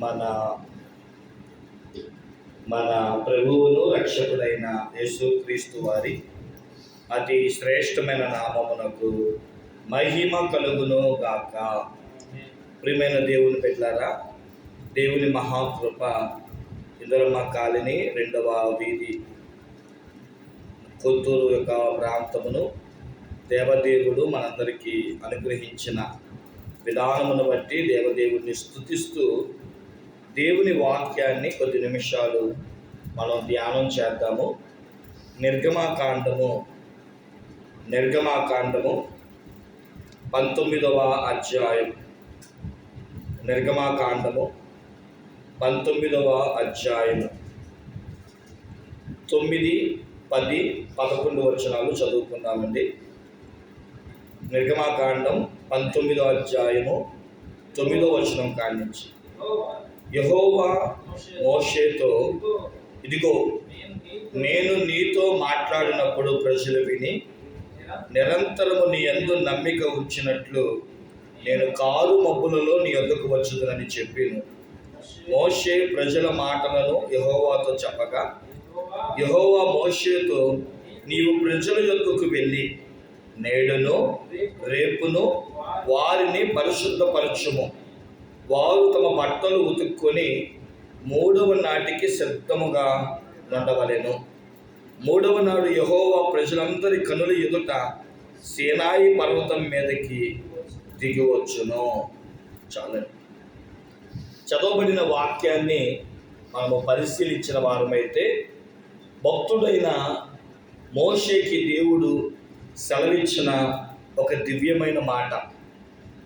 మన మన ప్రభువును రక్షకుడైన యేసుక్రీస్తు వారి అతి శ్రేష్టమైన నామమునకు మహిమ కలుగును గాక. ప్రియమైన దేవుని పెట్టారా దేవుని మహాకృప ఇందులో కాలనీ రెండవ వీధి కొత్తూరు యొక్క ప్రాంతమును దేవదేవుడు మనందరికీ అనుగ్రహించిన విధానమును బట్టి దేవదేవుడిని స్థుతిస్తూ దేవుని వాక్యాన్ని కొద్ది నిమిషాలు మనం ధ్యానం చేద్దాము. నిర్గమాకాండము నిర్గమాకాండము పంతొమ్మిదవ అధ్యాయం. నిర్గమాకాండము పంతొమ్మిదవ అధ్యాయము తొమ్మిది పది పదకొండు వచనాలు చదువుకుందామండి. నిర్గమాకాండం పంతొమ్మిదో అధ్యాయము తొమ్మిదో వచనం కాండించి యహోవా మోషేతో ఇదిగో నేను నీతో మాట్లాడినప్పుడు ప్రజలు విని నిరంతరము నీ ఎందు నమ్మిక ఉంచినట్లు నేను కారు మబ్బులలో నీ యొద్దకు వచ్చుదనని చెప్పాను. మోషే ప్రజల మాటలను యహోవాతో చెప్పగా యహోవా మోషేతో నీవు ప్రజల యొక్కకు వెళ్ళి నేడును రేపును వారిని పరిశుద్ధపరచుము. వారు తమ బట్టలు ఉతుక్కొని మూడవ నాటికి సిద్ధముగా ఉండవలెను మూడవ నాడు యహోవా ప్రజలందరి కనుల ఎదుట సేనాయి పర్వతం మీదకి దిగివచ్చును చాలండి. చదవబడిన వాక్యాన్ని మనము పరిశీలించిన వారమైతే భక్తుడైన మోషేకి దేవుడు సెలవిచ్చిన ఒక దివ్యమైన మాట.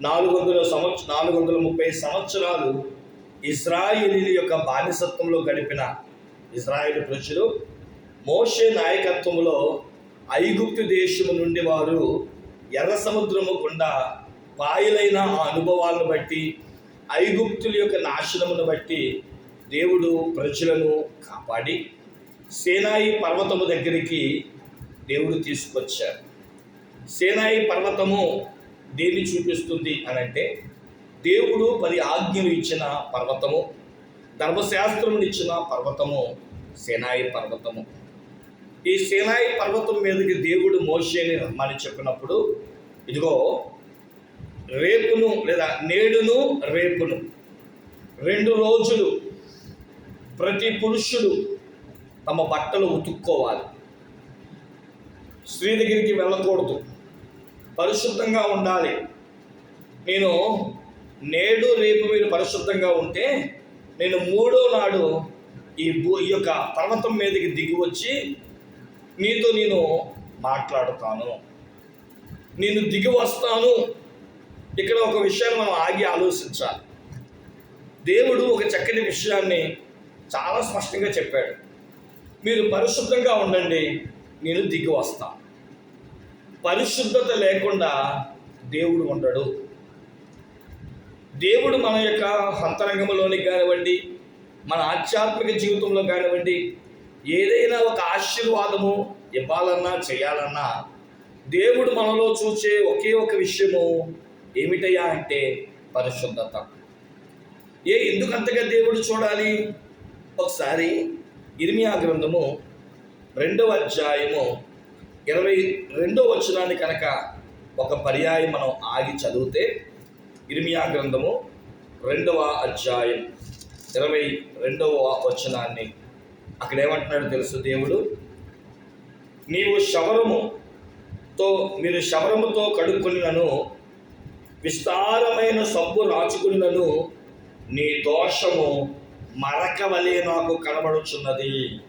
నాలుగు వందల సంవత్స నాలుగు వందల ముప్పై సంవత్సరాలు ఇస్రాయేలీల యొక్క బానిసత్వంలో గడిపిన ఇజ్రాయిల్ ప్రజలు మోషే నాయకత్వంలో ఐగుప్తు దేశము నుండి వారు ఎర్ర సముద్రము గుండా పాయలైన ఆ అనుభవాలను బట్టి ఐగుప్తుల యొక్క నాశనమును బట్టి దేవుడు ప్రజలను కాపాడి సేనాయి పర్వతము దగ్గరికి దేవుడు తీసుకొచ్చారు సేనాయి పర్వతము దేన్ని చూపిస్తుంది అని అంటే దేవుడు పది ఆజ్ఞలు ఇచ్చిన పర్వతము ధర్మశాస్త్రములు ఇచ్చిన పర్వతము సేనాయి పర్వతము. ఈ సేనాయి పర్వతం మీదకి దేవుడు మోషేని రమ్మని చెప్పినప్పుడు ఇదిగో రేపును లేదా నేడును రేపును రెండు రోజులు ప్రతి పురుషుడు తమ బట్టలు ఉతుక్కోవాలి. స్త్రీ దగ్గరికి వెళ్ళకూడదు. పరిశుద్ధంగా ఉండాలి. నేను నేడు రేపు మీరు పరిశుద్ధంగా ఉంటే నేను మూడో నాడు ఈ భూ ఈ యొక్క పర్వతం మీదకి దిగి వచ్చి నీతో నేను మాట్లాడుతాను. నేను దిగి వస్తాను. ఇక్కడ ఒక విషయాన్ని మనం ఆగి ఆలోచించాలి. దేవుడు ఒక చక్కని విషయాన్ని చాలా స్పష్టంగా చెప్పాడు. మీరు పరిశుద్ధంగా ఉండండి నేను దిగి వస్తాను. పరిశుద్ధత లేకుండా దేవుడు ఉండడు. దేవుడు మన యొక్క అంతరంగంలోనికి కానివ్వండి మన ఆధ్యాత్మిక జీవితంలో కానివ్వండి ఏదైనా ఒక ఆశీర్వాదము ఇవ్వాలన్నా చేయాలన్నా దేవుడు మనలో చూసే ఒకే ఒక విషయము ఏమిటయ్యా అంటే పరిశుద్ధత. ఏ ఎందుకంతగా దేవుడు చూడాలి? ఒకసారి ఇర్మియా గ్రంథము రెండవ అధ్యాయము ఇరవై రెండో వచనాన్ని కనుక ఒక పర్యాయం మనం ఆగి చదివితే ఇర్మియా గ్రంథము రెండవ అధ్యాయం ఇరవై రెండవ వచనాన్ని. అక్కడ ఏమంటున్నాడు తెలుసు దేవుడు? నీవు శవరముతో మీరు శవరముతో కడుక్కునినను విస్తారమైన సబ్బు రాచుకునినను నీ దోషము మరకవలే నాకు కనబడుచున్నది.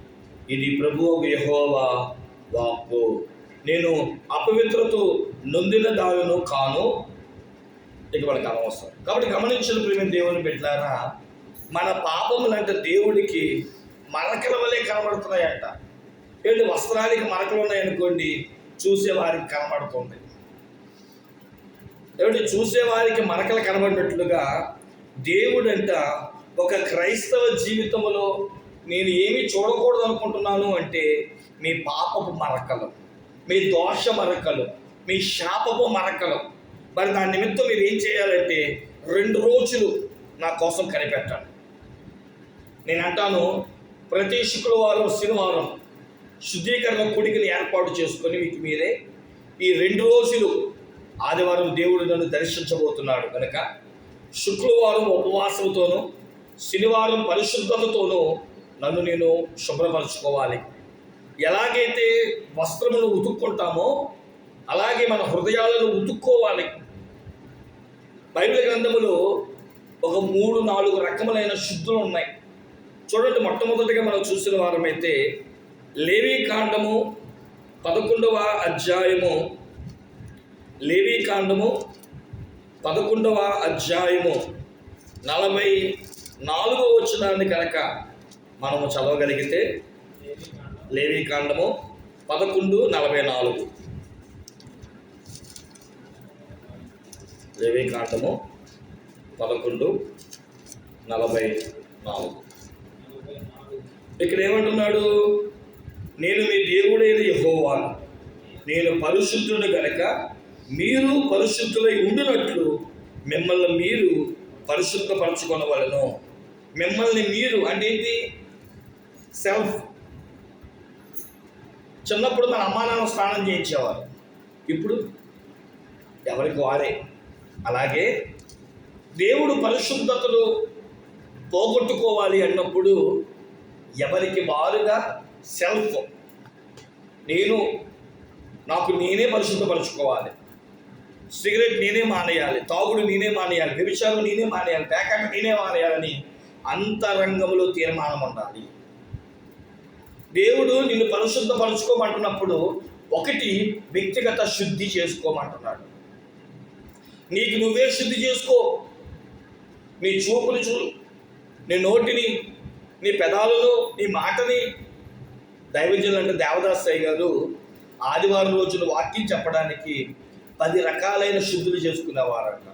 ఇది ప్రభువు యహోవా వాక్కు. నేను అపవిత్రతో నొందిన దానిను కాను. ఇక మనకు అనవసరం కాబట్టి గమనించిన ప్రేమ దేవుని పెట్టారా మన పాపములంటే దేవుడికి మరకల వలె కనబడుతున్నాయంట. ఏంటి? వస్త్రానికి మరకలు ఉన్నాయనుకోండి చూసేవారికి కనబడుతుంది. ఏమిటి చూసేవారికి మరకలు కనబడినట్లుగా దేవుడంట ఒక క్రైస్తవ జీవితంలో నేను ఏమి చూడకూడదు అనుకుంటున్నాను అంటే మీ పాపపు మరకలు మీ దోష మరకలు మీ శాపపు మరకలు. మరి దాని నిమిత్తం మీరు ఏం చేయాలంటే రెండు రోజులు నా కోసం కనిపెట్టాను నేను అంటాను ప్రతి శుక్రవారం శనివారం శుద్ధీకరణ కూడికని ఏర్పాటు చేసుకొని మీకు మీరే ఈ రెండు రోజులు ఆదివారం దేవుడు నన్ను దర్శించబోతున్నాడు కనుక శుక్రవారం ఉపవాసంతోనూ శనివారం పరిశుద్ధతతోనూ నన్ను నేను శుభ్రపరచుకోవాలి. ఎలాగైతే వస్త్రములు ఉతుక్కుంటామో అలాగే మన హృదయాలను ఉతుక్కోవాలి. బైబిల్ గ్రంథములో ఒక మూడు నాలుగు రకములైన శుద్ధులు ఉన్నాయి. చూడండి మొట్టమొదటిగా మనం చూసిన వారమైతే లేవీ కాండము పదకొండవ అధ్యాయము. లేవీ కాండము పదకొండవ అధ్యాయము. నలభై నాలుగో వచ్చినాన్ని కనుక మనము చదవగలిగితే లేవీ కాండము పదకొండు నలభై నాలుగు. లేవీ కాండము పదకొండు నలభై నాలుగు. ఇక్కడ ఏమంటున్నాడు నేను మీ దేవుడైన యహోవాను. నేను పరిశుద్ధుడు గనక మీరు పరిశుద్ధులై ఉండినట్లు మిమ్మల్ని మీరు పరిశుద్ధపరచుకొనవలను. మిమ్మల్ని మీరు అంటే ఏంటి? సెల్ఫ్. చిన్నప్పుడు మన అమ్మా నాన్న స్నానం చేయించేవారు. ఇప్పుడు ఎవరికి వారే. అలాగే దేవుడు పరిశుద్ధతలు పోగొట్టుకోవాలి అన్నప్పుడు ఎవరికి వారుగా? సెల్ఫ్. నేను నాకు నేనే పరిశుద్ధపరచుకోవాలి. సిగరెట్ నేనే మానేయాలి. తాగుడు నేనే మానేయాలి. వ్యభిచారం నేనే మానేయాలి. పేకాట నేనే మానేయాలని అంతరంగంలో తీర్మానం ఉండాలి. దేవుడు నిన్ను పరిశుద్ధపరచుకోమంటున్నప్పుడు ఒకటి వ్యక్తిగత శుద్ధి చేసుకోమంటున్నాడు. నీకు నువ్వే శుద్ధి చేసుకో. నీ చూపుని చూ నీ నోటిని నీ పెదాలను నీ మాటని. దైవజనులు అంటే దేవదాసయ్య గారు ఆదివారం రోజున వాక్యం చెప్పడానికి పది రకాలైన శుద్ధులు చేసుకునేవారంట.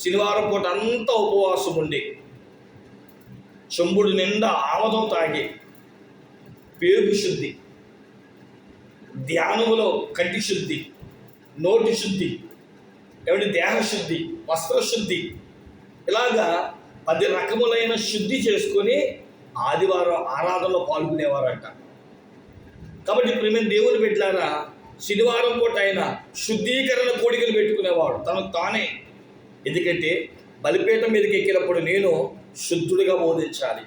శనివారం పూట అంతా ఉపవాసం ఉండి చెంబుడు నిండా ఆమదం తాగి పేగు శుద్ధి. ధ్యానములో కంటి శుద్ధి నోటి శుద్ధి ఏమంటే దేహశుద్ధి శుద్ధి వస్త్ర శుద్ధి. ఇలాగా పది రకములైన శుద్ధి చేసుకొని ఆదివారం ఆరాధనలో పాల్గొనేవారంట. కాబట్టి ప్రేమ దేవుని పెట్టారా శనివారం పూట ఆయన శుద్ధీకరణ కోడికలు పెట్టుకునేవాడు. తనకు తానే. ఎందుకంటే బలిపీఠం మీదకి ఎక్కినప్పుడు నేను శుద్ధుడిగా బోధించాలి.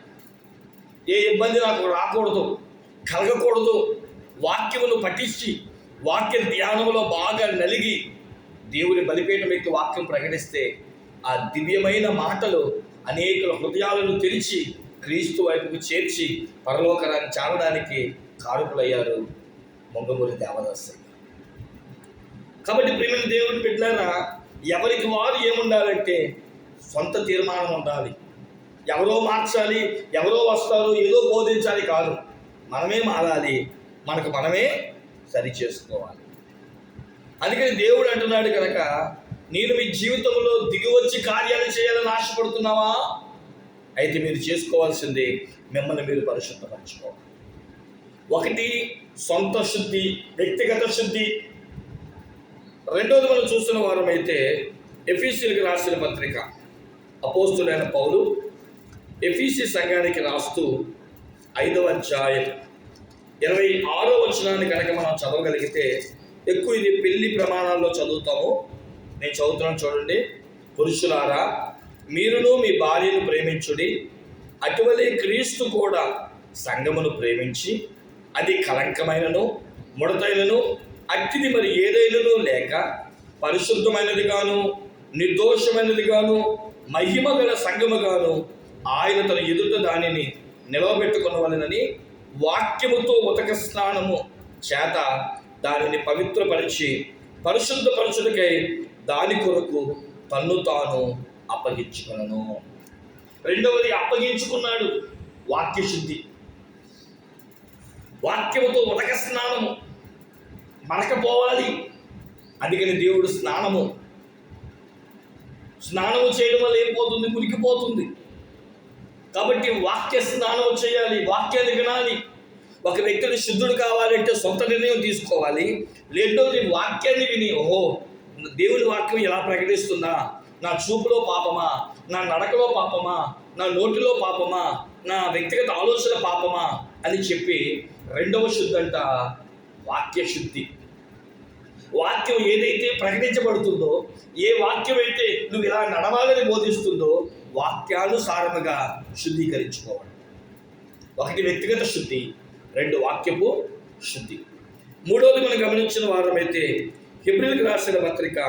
ఏ ఇబ్బంది నాకు రాకూడదు. కలగకూడదు. వాక్యమును పఠించి వాక్య ధ్యానములో బాగా నలిగి దేవుని బలిపీఠం ఎక్కి వాక్యం ప్రకటిస్తే ఆ దివ్యమైన మాటలు అనేకుల హృదయాలను తెరిచి క్రీస్తు వైపుకు చేర్చి పరలోకరాన్ని చాలడానికి కారుకులయ్యారు మొంగమూరి దేవదాస్ కాబట్టి ప్రేమిని దేవుని పెట్టారా ఎవరికి వారు ఏముండాలంటే సొంత తీర్మానం ఉండాలి. ఎవరో మార్చాలి ఎవరో వస్తారు ఏదో బోధించాలి కాదు. మనమే మారాలి. మనకు మనమే సరి చేసుకోవాలి. అందుకని దేవుడు అంటున్నాడు కనుక నేను మీ జీవితంలో దిగివచ్చి కార్యాలు చేయాలని ఆశపడుతున్నావా? అయితే మీరు చేసుకోవాల్సింది మిమ్మల్ని మీరు పరిశుద్ధపరచుకోవాలి. ఒకటి సొంత శుద్ధి వ్యక్తిగత శుద్ధి. రెండోది మనం చూస్తున్న వారం అయితే ఎఫీసీలకు రాసిన పత్రిక. అపోస్తులైన పౌలు ఎఫీసీ సంఘానికి రాస్తూ ఐదవ అధ్యాయం. ఇరవై ఆరో వచనాన్ని కనుక మనం చదవగలిగితే ఎక్కువ ఇది పెళ్ళి ప్రమాణాల్లో చదువుతాము. నేను చదువుతున్నాను చూడండి. పురుషులారా మీరును మీ భార్యను ప్రేమించుడి అటువలే క్రీస్తు కూడా సంగమును ప్రేమించి అది కలంకమైనను ముడతైనను అట్టిది మరి ఏదైనను లేక పరిశుద్ధమైనది గాను నిర్దోషమైనది గాను మహిమ గల సంగము గాను ఆయన తన ఎదుట దానిని నిలవబెట్టుకునవలనని వాక్యముతో ఉతక స్నానము చేత దానిని పవిత్రపరిచి పరిశుద్ధపరచుటకై దాని కొరకు తన్ను తాను అప్పగించుకున్నాను రెండవది అప్పగించుకున్నాడు వాక్యశుద్ధి. వాక్యముతో ఉదక స్నానము మరకపోవాలి. అందుకని దేవుడు స్నానము. స్నానము చేయడం వల్ల ఏం పోతుంది? మురికిపోతుంది కాబట్టి వాక్య స్నానం చేయాలి వాక్యాన్ని వినాలి. ఒక వ్యక్తిని శుద్ధుడు కావాలంటే సొంత నిర్ణయం తీసుకోవాలి. రెండోది వాక్యాన్ని విని ఓహో దేవుని వాక్యం ఎలా ప్రకటిస్తుందా? నా చూపులో పాపమా? నా నడకలో పాపమా? నా నోటిలో పాపమా? నా వ్యక్తిగత ఆలోచన పాపమా? అని చెప్పి రెండవ శుద్ధి అంట వాక్య శుద్ధి. వాక్యం ఏదైతే ప్రకటించబడుతుందో ఏ వాక్యం అయితే నువ్వు ఇలా నడవాలని బోధిస్తుందో వాక్యానుసారముగా శుద్ధీకరించుకోవాలి. ఒకటి వ్యక్తిగత శుద్ధి రెండు వాక్యపు శుద్ధి. మూడవది మనం గమనించిన వారమైతే హిబ్రిల్కి రాసిన పత్రిక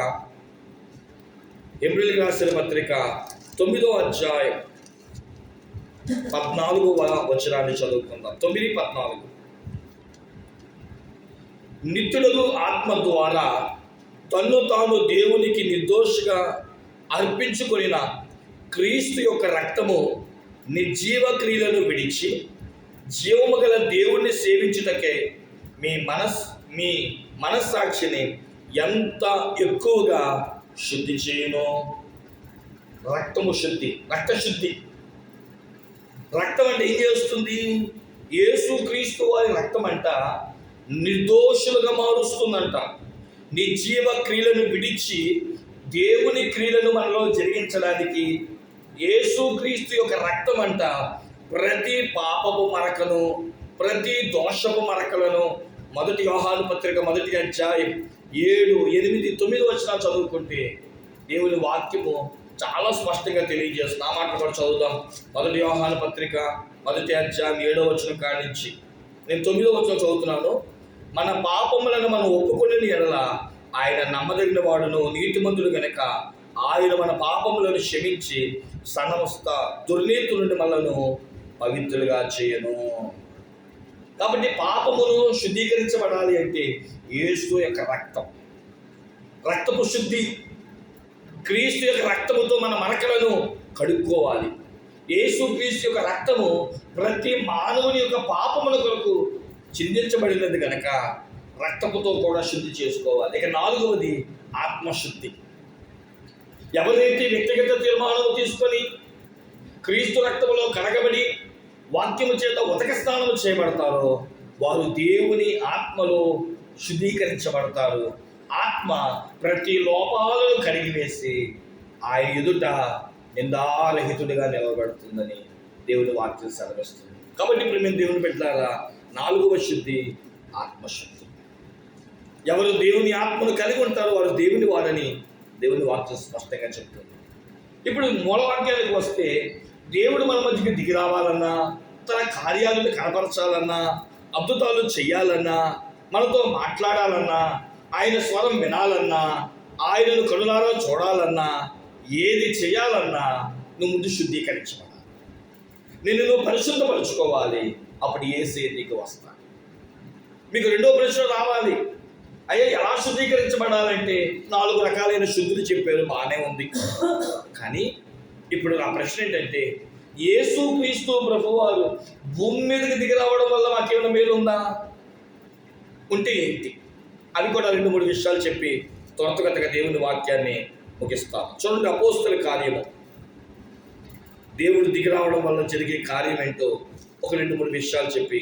హిబ్రిల్కి రాసిన పత్రిక తొమ్మిదో అధ్యాయం పద్నాలుగు వచనాన్ని చదువుకుందాం. తొమ్మిది పద్నాలుగు. నిత్యుడు ఆత్మ ద్వారా తన్ను తాను దేవునికి నిర్దోషిగా అర్పించుకొనిన క్రీస్తు యొక్క రక్తము నిర్జీవ క్రియలను విడిచి జీవము గల దేవుణ్ణి సేవించుటకే మీ మనస్ మీ మనస్సాక్షిని ఎంత ఎక్కువగా శుద్ధి చేయను. రక్తము శుద్ధి రక్తశుద్ధి రక్తం అంటే ఏం చేస్తుంది? యేసు క్రీస్తు వారి రక్తం అంట నిర్దోషులుగా మారుస్తుందంట. నిర్జీవ క్రియలను విడిచి దేవుని క్రియలను మనలో జరిగించడానికి యేసుక్రీస్తు యొక్క రక్తం అంట ప్రతి పాపపు మరకను ప్రతి దోషపు మరకలను మొదటి వ్యవహార పత్రిక మొదటి అధ్యాయం ఏడు ఎనిమిది తొమ్మిది వచ్చిన చదువుకుంటే దేవుని వాక్యము చాలా స్పష్టంగా తెలియజేస్తుంది. ఆ మాట కూడా చదువుదాం. మొదటి వ్యవహార పత్రిక మొదటి అధ్యాయం ఏడో వచ్చిన కానించి నేను తొమ్మిదో వచ్చిన చదువుతున్నాను. మన పాపములను మనం ఒప్పుకునే ఎడల ఆయన నమ్మదగిన వాడును నీతిమంతుడు గనక ఆయన మన పాపములను క్షమించి సమస్త దుర్నీతి నుండి మనను పవిత్రులుగా చేయను. కాబట్టి పాపమును శుద్ధీకరించబడాలి అంటే యేసు యొక్క రక్తం. రక్తపు శుద్ధి. క్రీస్తు యొక్క రక్తముతో మన మరకలను కడుక్కోవాలి. యేసు క్రీస్తు యొక్క రక్తము ప్రతి మానవుని యొక్క పాపముల కొరకు చిందించబడినది కనుక రక్తముతో కూడా శుద్ధి చేసుకోవాలి. ఇక నాలుగవది ఆత్మశుద్ధి. ఎవరైతే వ్యక్తిగత తీర్మానం తీసుకొని క్రీస్తు రక్తంలో కడగబడి వాక్యము చేత ఉతక స్నానము చేయబడతారో వారు దేవుని ఆత్మలో శుద్ధీకరించబడతారు. ఆత్మ ప్రతి లోపాలను కడిగివేసి ఆయన ఎదుట నిందారహితుడిగా నిలబడుతుందని దేవుని వాక్యం సెలవిస్తుంది. కాబట్టి ఇప్పుడు మేము దేవుని పెట్టారా నాలుగవ శుద్ధి ఆత్మశుద్ధి. ఎవరు దేవుని ఆత్మను కలిగి ఉంటారో వారు దేవుని వారని దేవుని వాక్యం స్పష్టంగా చెప్తుంది. ఇప్పుడు మూల వస్తే దేవుడు మన మధ్యకి దిగి రావాలన్నా తన కార్యాలను కనపరచాలన్నా అద్భుతాలు చేయాలన్నా మనతో మాట్లాడాలన్నా ఆయన స్వరం వినాలన్నా ఆయనను కనులారా చూడాలన్నా ఏది చేయాలన్నా నువ్వు ముందు శుద్ధీకరించబడాలి. నిన్ను నువ్వు పరిశుద్ధపరచుకోవాలి. అప్పుడు ఏ నీకు వస్తాను మీకు రెండో ప్రశ్న రావాలి. అయ్యా ఎలా శుద్ధీకరించబడాలంటే నాలుగు రకాలైన శుద్ధులు చెప్పారు బాగానే ఉంది. కానీ ఇప్పుడు నా ప్రశ్న ఏంటంటే యేసు క్రీస్తు ప్రభు వారు భూమి మీదకి దిగిరావడం వల్ల మాకేమైనా మేలు ఉందా ఉంటే ఏంటి? అవి కూడా రెండు మూడు విషయాలు చెప్పి త్వరతగతగా దేవుని వాక్యాన్ని ముగిస్తాను చూడండి అపోస్తుల కార్యము. దేవుడు దిగిరావడం వల్ల జరిగే కార్యం ఏంటో ఒక రెండు మూడు విషయాలు చెప్పి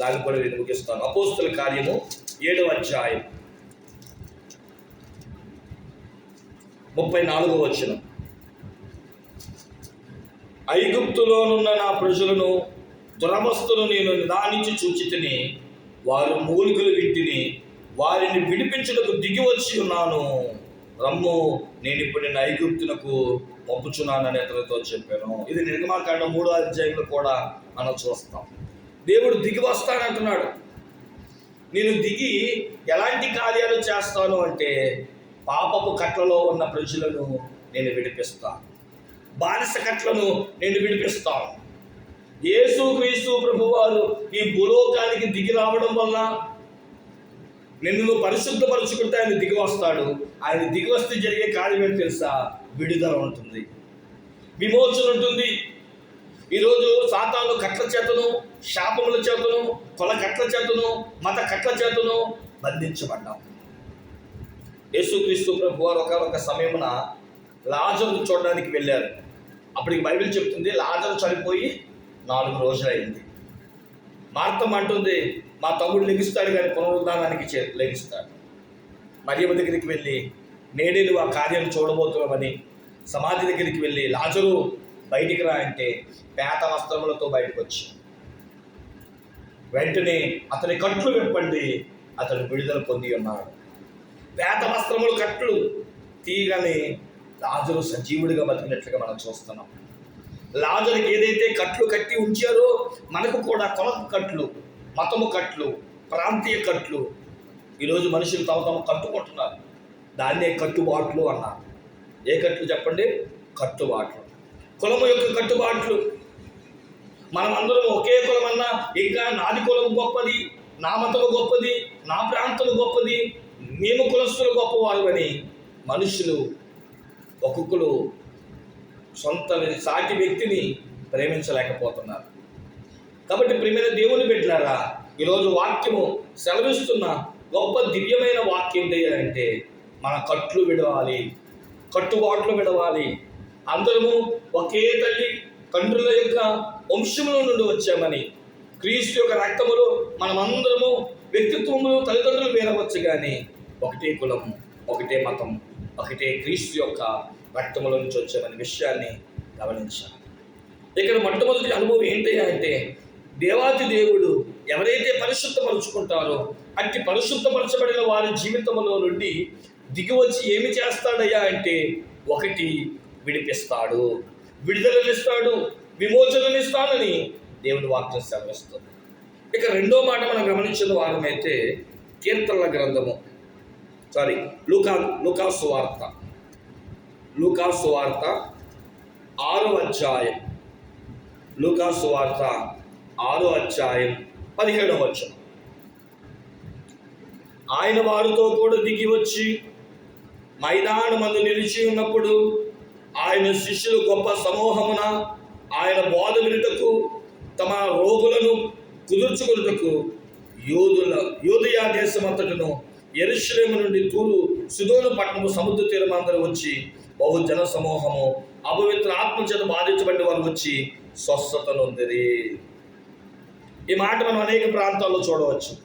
దాన్ని కూడా నేను ముగిస్తాను. అపోస్తుల కార్యము ఏడవ అధ్యాయం. ముప్పై నాలుగో వచ్చిన ఐగుప్తులోనున్న నా ప్రజలను దురవస్థను నేను నిదానించి చూచితిని వారు మూలికలు వింటిని వారిని విడిపించుటకు దిగి వచ్చి ఉన్నాను. రమ్ము నేను ఇప్పుడు నేను ఐగుప్తునకు పంపుచున్నానని ఇతరులతో చెప్పాను. ఇది నిర్మాకాండ మూడో అధ్యాయంలో కూడా మనం చూస్తాం. దేవుడు దిగి వస్తానంటున్నాడు. నేను దిగి ఎలాంటి కార్యాలు చేస్తాను అంటే పాపపు కట్లలో ఉన్న ప్రజలను నేను విడిపిస్తాను బానిస కట్లను నేను విడిపిస్తాను యేసు క్రీస్తు ప్రభువారు ఈ భూలోకానికి దిగి రావడం వల్ల నిన్ను పరిశుద్ధపరచుకుంటే ఆయన దిగి వస్తాడు. ఆయన దిగి వస్తే జరిగే కార్యం ఏంటి తెలుసా? విడుదల ఉంటుంది. విమోచన ఉంటుంది. ఈరోజు సాతాను కట్ల చేతను శాపముల చేతను కొల కట్ల చేతను మత కట్ల చేతను బంధించబడ్డాం. యేసుక్రీస్తు ప్రభు వారు ఒకనొక సమయమున లాజరు చూడడానికి వెళ్ళారు. అప్పటికి బైబిల్ చెప్తుంది లాజరు చనిపోయి నాలుగు రోజులు అయింది మార్తం అంటుంది మా తమ్ముడు లెగిస్తాడు కానీ పునరుద్ధానానికి చే లెగిస్తాడు. మరియమ్మ దగ్గరికి వెళ్ళి నేడే నువ్వు ఆ కార్యం చూడబోతున్నామని సమాధి దగ్గరికి వెళ్ళి లాజరు బయటికి రా అంటే పేత వస్త్రములతో బయటకు వచ్చి వెంటనే అతని కట్లు విప్పండి అతను విడుదల పొంది ఉన్నాడు. పేత వస్త్రములు కట్లు తీయగానే లాజరు సజీవుడిగా బతికినట్లుగా మనం చూస్తున్నాం. లాజరుకి ఏదైతే కట్లు కట్టి ఉంచారో మనకు కూడా కొలకు కట్లు మతము కట్లు ప్రాంతీయ కట్లు ఈరోజు మనుషులు తమ తమ కట్టుకుంటున్నారు దాన్నే కట్టుబాట్లు అన్నారు. ఏ కట్లు చెప్పండి? కట్టుబాట్లు. కులము యొక్క కట్టుబాట్లు. మనం అందరం ఒకే కులం అన్నా ఇంకా నాది కులం గొప్పది నా మతము గొప్పది నా ప్రాంతము గొప్పది మేము కులస్తులు గొప్పవారు అని మనుషులు ఒక్కొక్కరు సొంత సాటి వ్యక్తిని ప్రేమించలేకపోతున్నారు. కాబట్టి ప్రేమైన దేవుని పెట్టారా ఈరోజు వాక్యము సెలవిస్తున్న గొప్ప దివ్యమైన వాక్యం ఏంటి అంటే మన కట్లు విడవాలి కట్టుబాట్లు విడవాలి. అందరము ఒకే తల్లి తండ్రుల యొక్క వంశముల నుండి వచ్చామని క్రీస్తు యొక్క రక్తములో మనమందరము వ్యక్తిత్వములు తల్లిదండ్రులు వేరవచ్చు కానీ ఒకటే కులం ఒకటే మతం ఒకటే క్రీస్తు యొక్క రక్తముల నుంచి వచ్చామనే విషయాన్ని గమనించాలి. ఇక్కడ మొట్టమొదటి అనుభవం ఏంటి అంటే దేవాది దేవుడు ఎవరైతే పరిశుద్ధపరుచుకుంటారో అట్టి పరిశుద్ధపరచబడిన వారి జీవితంలో నుండి దిగివచ్చి ఏమి చేస్తాడయ్యా అంటే ఒకటి విడిపిస్తాడు. విడుదలనిస్తాడు విమోచననిస్తాడని దేవుని వాక్యం సెలవిస్తుంది. ఇక రెండో మాట మనం గమనించిన వారమైతే కీర్తనల గ్రంథము. సారీ లూకా లూకాసు వార్త లూకాసు వార్త ఆరో అధ్యాయం. లూకాసు వార్త ఆరో అధ్యాయం పదిహేడవ వచ్చం ఆయన వారితో కూడా దిగి వచ్చి మైదానమందు నిలిచి ఉన్నప్పుడు ఆయన శిష్యులు గొప్ప సమూహమున ఆయన బోధ వినుటకు తమ రోగులను కుదుర్చుకున్నటకు యోధుల యోధయా దేశమంతటను ఎరుశ్లేము నుండి తూరు సుదూరు పట్టణము సముద్ర తీరమందరూ వచ్చి బహు జన సమూహము అపవిత్ర ఆత్మ చేత బాధించబడిన వారు వచ్చి స్వస్థత ఈ మాట మనం అనేక ప్రాంతాల్లో చూడవచ్చు.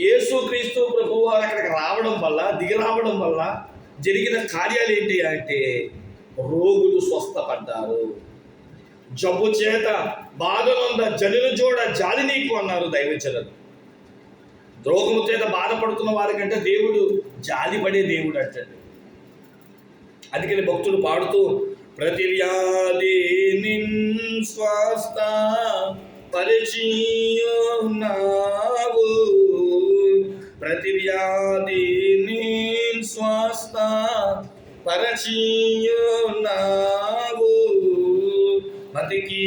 యేసుక్రీస్తు ప్రభు వారు అక్కడికి రావడం వల్ల దిగి రావడం వల్ల జరిగిన కార్యాలు ఏంటి అంటే రోగులు స్వస్థపడ్డారు. జబ్బు చేత బాధనుంద జనులు చూడ జాలి నీకు అన్నారు దైవచనులు రోగము చేత బాధపడుతున్న వారికంటే దేవుడు జాలి పడే దేవుడు అంటాడు. అందుకని భక్తుడు పాడుతూ ప్రతి వ్యాధి నిన్ స్వస్థ పరిచయున్నావు ప్రతి వ్యాధి నిన్ స్వస్థ పరిచయున్నావు మతికి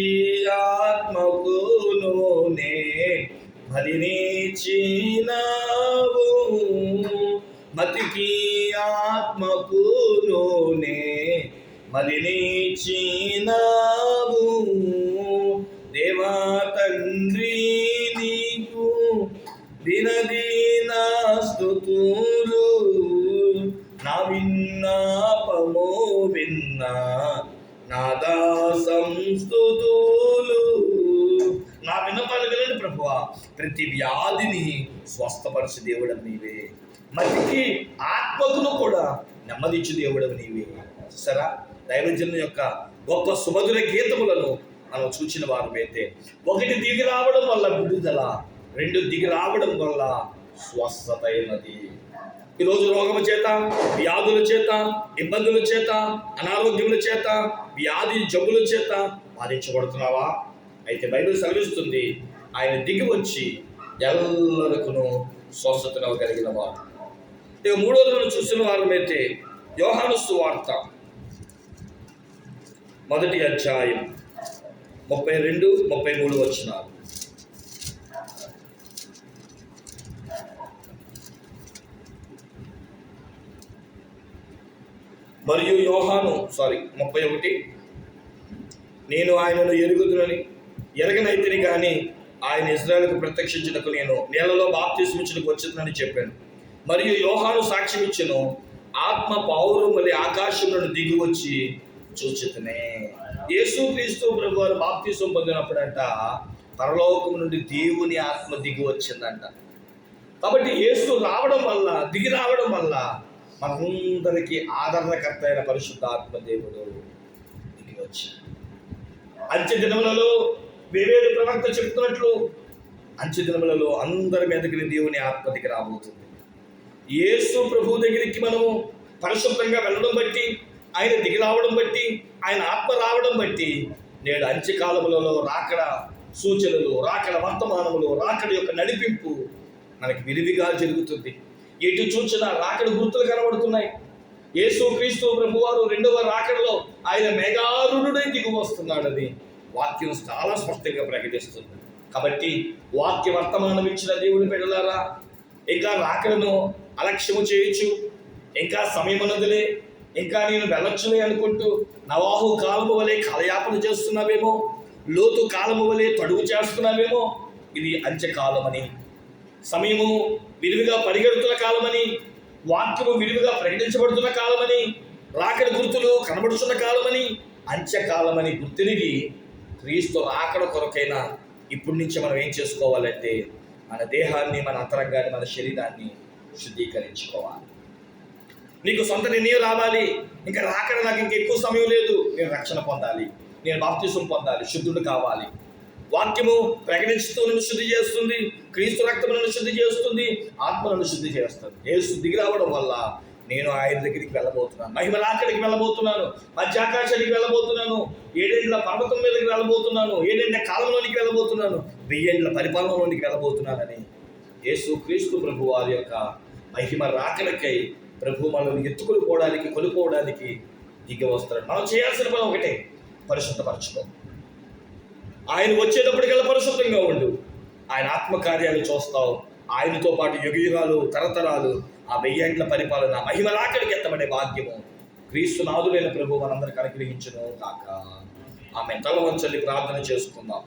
ఆత్మకును నే మదినిచ్చినావు మతికి ఆత్మకును నే మదినిచ్చినావు దేవా తండ్రి నీకు దినదీన స్థుతులు నా విన్నాపము విన్నా నాదా సంస్థుతులు నా విన్నపాలు వినండి ప్రభువా. ప్రతి వ్యాధిని స్వస్థపరచు దేవుడం నీవే. మతికి ఆత్మకును కూడా నెమ్మదించు దేవుడం నీవే. చూసారా? దైవజనం యొక్క గొప్ప సుమధుర గీతములను మనం చూచిన వారు అయితే ఒకటి దిగి రావడం వల్ల విడుదల రెండు దిగి రావడం వల్ల స్వస్థత అయినది. ఈరోజు రోగము చేత వ్యాధుల చేత ఇబ్బందుల చేత అనారోగ్యముల చేత వ్యాధి జబ్బుల చేత బాధించబడుతున్నావా? అయితే బైబిల్ సెలవిస్తుంది ఆయన దిగి వచ్చి ఎల్లరికును స్వస్థతను వారు. ఇక మూడోది మనం చూసిన వారమైతే యోహాను సువార్త. మొదటి అధ్యాయం ముప్పై రెండు ముప్పై మూడు వచ్చినారు మరియు యోహాను సారీ ముప్పై ఒకటి నేను ఆయనను ఎరుగుదునని ఎరగనైతిని కానీ ఆయన ఇజ్రాయల్కు ప్రత్యక్షించుటకు నేను నేలలో బాప్తిస్మించుటకు వచ్చిందని చెప్పాను. మరియు యోహాను సాక్ష్యం ఇచ్చెను ఆత్మ పౌరుమలి ఆకాశం నుండి దిగి వచ్చి చూచితనే. యేసుక్రీస్తు ప్రభు వారు బాప్తిసం పొందినప్పుడంట పరలోకం నుండి దేవుని ఆత్మ దిగి వచ్చిందంట కాబట్టి యేసు రావడం వల్ల దిగి రావడం వల్ల మనందరికీ ఆదరణకర్త అయిన పరిశుద్ధాత్మ దేవుడు దిగి వచ్చి అంత్య దినములలో వేరే ప్రవక్త చెప్తున్నట్లు అంత్య దినములలో అందరి మీదకి దేవుని ఆత్మ దగ్గర రాబోతుంది. యేసు ప్రభు దగ్గరికి మనము పరిశుభ్రంగా వెళ్ళడం బట్టి ఆయన దిగి రావడం బట్టి ఆయన ఆత్మ రావడం బట్టి నేడు అంత్యకాలములలో రాకడ సూచనలు రాకడ వర్తమానములు రాకడ యొక్క నడిపింపు మనకి విరివిగా జరుగుతుంది. ఎటు చూచిన రాకడ గుర్తులు కనబడుతున్నాయి. యేసు క్రీస్తు ప్రభువారు రెండవ రాకడలో ఆయన మేఘారుడై దిగు వస్తున్నాడని వాక్యం చాలా స్పష్టంగా ప్రకటిస్తుంది. కాబట్టి వాక్య వర్తమానం ఇచ్చిన దేవుని పెడలారా ఇంకా రాకలను అలక్ష్యము చేయొచ్చు ఇంకా సమయం ఉన్నదిలే ఇంకా నేను వెళ్ళొచ్చులే అనుకుంటూ నవాహు కాలము వలె కాలయాపన చేస్తున్నావేమో లోతు కాలము వలె తడువు చేస్తున్నావేమో ఇది అంత్యకాలమని సమయము విరివిగా పరిగెడుతున్న కాలమని వాక్యము విరివిగా ప్రకటించబడుతున్న కాలమని రాకడి గుర్తులు కనబడుతున్న కాలమని అంత్యకాలమని గుర్తిరిగి క్రీస్తు రాకడ కొరకైన ఇప్పటి నుంచి మనం ఏం చేసుకోవాలంటే మన దేహాన్ని మన అంతరంగాన్ని మన శరీరాన్ని శుద్ధీకరించుకోవాలి. నీకు సొంత నిర్ణయం రావాలి. ఇంకా రాకడ నాకు ఇంకా ఎక్కువ సమయం లేదు. నేను రక్షణ పొందాలి. నేను బాప్తిసం పొందాలి. శుద్ధుడు కావాలి. వాక్యము ప్రకటిస్తూ నన్ను శుద్ధి చేస్తుంది. క్రీస్తు రక్తం నన్ను శుద్ధి చేస్తుంది. ఆత్మ నన్ను శుద్ధి చేస్తుంది. ఏ శుద్ధికి రావడం వల్ల నేను ఆయన దగ్గరికి వెళ్ళబోతున్నాను. మహిమలాకడికి వెళ్ళబోతున్నాను. మధ్యాకాశానికి వెళ్ళబోతున్నాను. ఏడేళ్ళ పర్వతం మీదకి వెళ్ళబోతున్నాను. ఏడేండ్ల కాలంలోనికి వెళ్ళబోతున్నాను. వెయ్యేండ్ల పరిపాలనలోనికి వెళ్ళబోతున్నానని యేసు క్రీస్తు ప్రభు వారి యొక్క మహిమ రాకలకై ప్రభు మనల్ని ఎత్తుకుని పోవడానికి కొనుక్కోవడానికి దిగి వస్తాడు మనం చేయాల్సిన పని ఒకటే పరిశుద్ధపరచుకో. ఆయన వచ్చేటప్పటికల్లా పరిశుద్ధంగా ఉండు. ఆయన ఆత్మకార్యాలు చూస్తావు. ఆయనతో పాటు యుగయుగాలు తరతరాలు ఆ వెయ్యేంట్ల పరిపాలన మహిమలాకడికి ఎత్తబడే భాగ్యము. క్రీస్తు నాదులైన ప్రభు మనందరికి అనుగ్రహించను కాక ఆమె తల వంచల్లి ప్రార్థన చేసుకుందాం.